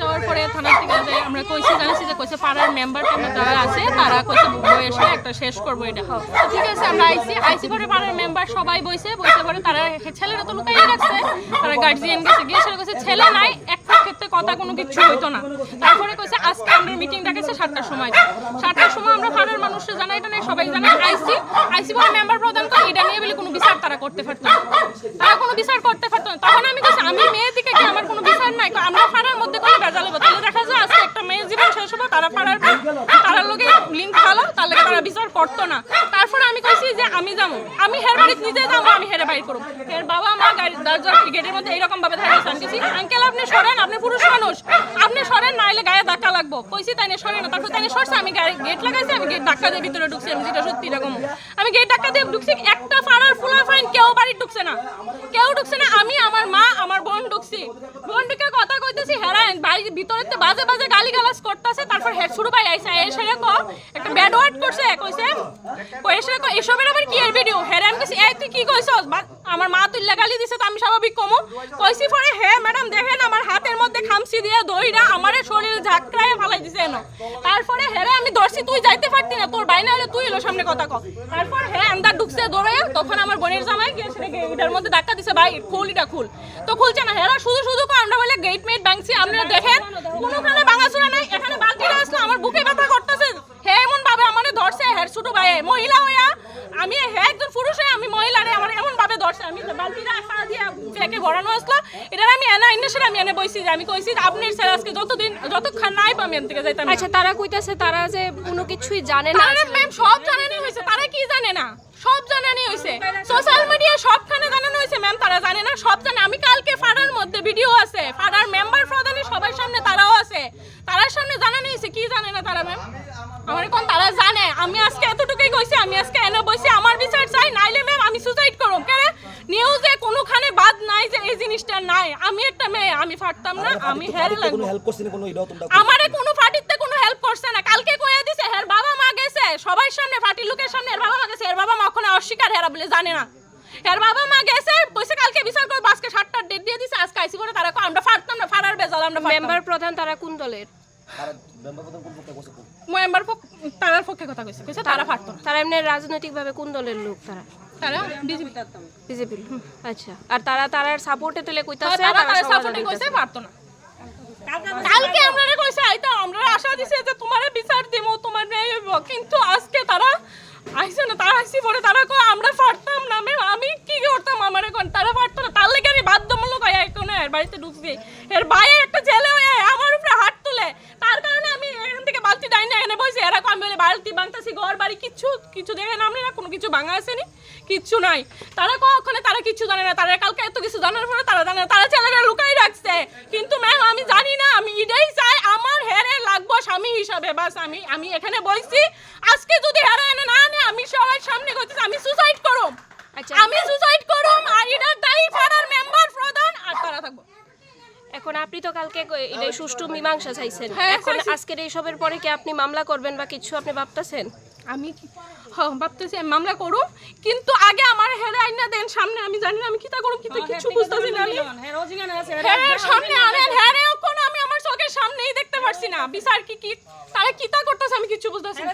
যাওয়ার পরে থেকে আমরা যে কইছে পাড়ার মেম্বার যারা আছে, তারা কইছে একটা শেষ এটা। ঠিক আছে, আমরা আইসি পরে পাড়ার মেম্বার সবাই বইছে বইছে পরে তারা ছেলেরা তো তারা গার্জিয়ান গেছে, গিয়ে সেটা কইছে, ছেলে নাই, একটা ক্ষেত্রে কথা কোনো কিছু হইতো না। তারপরে কইছে, আজকে আমরা মিটিং ডাকেছে সাতটার সময়। সাতটার সময় আমরা পাড়ার জানাই সবাই আইসি আইসি পরে মেম্বার প্রদান করে এটা নিয়ে বলে কোনো বিচার তারা করতে পারতো না। তারা কোনো বিচার করতে পারতো না। তখন আমি কইছি, আমি মেয়ে দিকে কি আমার কোনো বিচার নাই? আমরা পাড়ার মধ্যে কোনো বেজাল হব তাহলে দেখা যায় আজকে একটা মেয়ের জীবন শেষ হব তারা লোকে লিঙ্ক ভালো তার লগে তারা বিচার করতো না। আমি কইছি যে আমি আমি হের বাড়ি নিজে যাব, আমি বাইর করব। বাবা, মা, গাড়ি দরজা গেটের মধ্যে এইরকম ভাবে আঙ্কেল, আপনি সরেন, আপনি পুরুষ মানুষ। আপনি সরেন, নাইলে গায়ে ধাক্কা লাগবো। কইছি, তাই না সরেন না। তারপর তাই না সরছে, আমি গেট লাগাইছি, আমি গেট ধাক্কা দিয়ে ভিতরে ঢুকছি, আমি যেটা সত্যি এরকম। আমি গেট ধাক্কা দিয়ে ঢুকছি, একটা ফাড়ার ফুলা ফাইন কেউ বাড়ি ঢুকছে না। কেউ ঢুকছে না, আমি, আমার মা, আমার বোন ঢুকে কথা কইতেছি হেরান বাড়ির ভিতরে তো বাজে বাজে গালি গালাজ করতেছে, তারপর হেড শুরু পাই আইসা এসে কো একটা ব্যাড ওয়ার্ড করছে, কইছে, কই এসে কো এসবের আবার কি এর ভিডিও হেরান কইছি, এই, তুই কি কইছস? আমার মা তুই গালি দিছে, তো আমি স্বাভাবিক কমু। কইছি পরে হ্যাঁ ম্যাডাম, দেখেন, আমার হাতের মধ্যে খামসি দিয়ে দইরা আমারে শরীর ঝাঁকড়ায় ফালাই দিছে এনো। তারপরে হেরে আমি ধরছি, তুই যাইতে পারতি না, তোর বাইনা হলে তুই এলো সামনে কথা কর তারপর হে আন্দার ঢুকছে দৌড়ে তখন আমার বোনের জামাই গিয়ে সেটা গেটের মধ্যে ধাক্কা দিছে, ভাই খুল এটা খুল। তো খুলছে না, হেরা শুধু শুধু আমরা বলে গেট মেট ভাঙছি, আপনারা দেখেন কোনোখানে ভাঙাচুরা নাই, এখানে বালতিটা আসলো আমার বুকে ব্যথা করতেছে হে এমন ভাবে আমারে ধরছে হের ছোট ভাই মহিলা হইয়া আমি হে একজন পুরুষ হয়ে আমি মহিলা রে আমার এমন ভাবে ধরছে আমি দিয়ে আসলো এটা আমি এনা ইন্ডাস্ট্রি আমি এনে বইছি যে আমি কইছি আপনি স্যার আজকে যতদিন যতক্ষণ নাই আমি এন থেকে যাইতাম আচ্ছা তারা কইতাছে তারা যে কোনো কিছুই জানে না। ম্যাম সব জানানি হয়েছে তারা কি জানে না? সব জানানি হয়েছে সোশ্যাল মিডিয়া সবখানে জানানো হয়েছে ম্যাম তারা জানে না সব জানে। আমি কালকে ফাড়ার মধ্যে ভিডিও আছে ফাড়ার মেম্বার প্রধানে সবার সামনে তারাও আছে। তারার সামনে জানানো হয়েছে কি জানে না তারা ম্যাম আমার কোন তারা জানে? আমি আজকে এতটুকুই কইছি আমি আজকে এনে বসে আমার বিচার চাই নাইলে ম্যাম আমি সুসাইড করব কেন নিউজে কোনোখানে বাদ নাই যে এই জিনিসটা নাই। আমি একটা মেয়ে আমি ফাটতাম না আমি হেল লাগবো। হেল্প করছেন কোনো এটাও তোমরা আমারে কোনো ফাটিতে কোনো হেল্প করছে না। কালকে কইয়া দিছে হের বাবা মা গেছে। সবার সামনে ফাটি লোকের সামনে এর বাবা মা গেছে। এর বাবা মা ওখানে অস্বীকার হেরা বলে জানে না। এর বাবা মা গেছে কালকে বিচার আজকে সাতটার ডেট দিয়ে দিছে আজকে আইসি করে তারা আমরা ফাটতাম না ফাড়ার বেজাল আমরা মেম্বার প্রধান তারা কোন দলের? তারা মেম্বার পক্ষে তারার কথা কইছে কইছে তারা ফাটতো তারা এমনি রাজনৈতিকভাবে কোন দলের লোক তারা? তারা বিজেপি। বিজেপি আচ্ছা। আর তারা তারার সাপোর্টে তুলে কইতাছে? তারা তারা তারা সাপোর্টে কইছে। পারতো না। কালকে আমরা কইছে আইতো আমরা আশা দিছে যে তোমারে বিচার দিমু তোমার ন্যায় হইব। কিন্তু আজকে তারা আইছে না তারা আইসি পরে তারা কয় আমরা পারতাম না ম্যাম আমি কি করতাম আমার এখন তারা পারতো না তার লেগে আমি বাধ্যমূলক হয় এখন এর বাড়িতে ঢুকছি এর বাইরে একটা ছেলে হয়ে আমার উপরে হাত তুলে তার কারণে আমি এখান থেকে বালতি ডাই না এনে বসে এরকম আমি বলে বালতি ভাঙতাছি ঘর বাড়ি কিচ্ছু কিছু দেখে না না কোনো কিছু ভাঙা আসেনি? কিচ্ছু নাই। তারা কখনো তারা কিছু জানে না। তারা কালকে এত কিছু জানার পরে তারা জানে তারা ছেলেরা লুকাই রাখছে। কিন্তু ম্যাম আমি জানি না। আমি এটাই চাই আমার হেরে লাগবো স্বামী হিসাবে। বাস আমি আমি এখানে বলছি আজকে যদি হেরে এনে না আনে আমি সবার সামনে করতেছি আমি সুসাইড করুম। আচ্ছা আমি সুসাইড করুম আর এটার দায়ী পাড়ার মেম্বার প্রধান আর তারা থাকব। এখন আপনি তো কালকে এটাই সুষ্ঠু মীমাংসা চাইছেন। হ্যাঁ, এখন। আজকের এইসবের পরে কি আপনি মামলা করবেন বা কিছু আপনি ভাবতেছেন? আমি কি- হ ভাবতেছি মামলা করুম কিন্তু আগে আমার হেরে আইনা দেন সামনে আমি জানি না আমি কিতা করুম কিন্তু কিছু বুঝতেছি না আমি। হ্যাঁ সামনে আনেন হ্যাঁ কোন আমি আমার চোখের সামনেই দেখতে পারছি না। বিচার কি কি তারা কিতা করতেছে আমি কিছু বুঝতেছি না।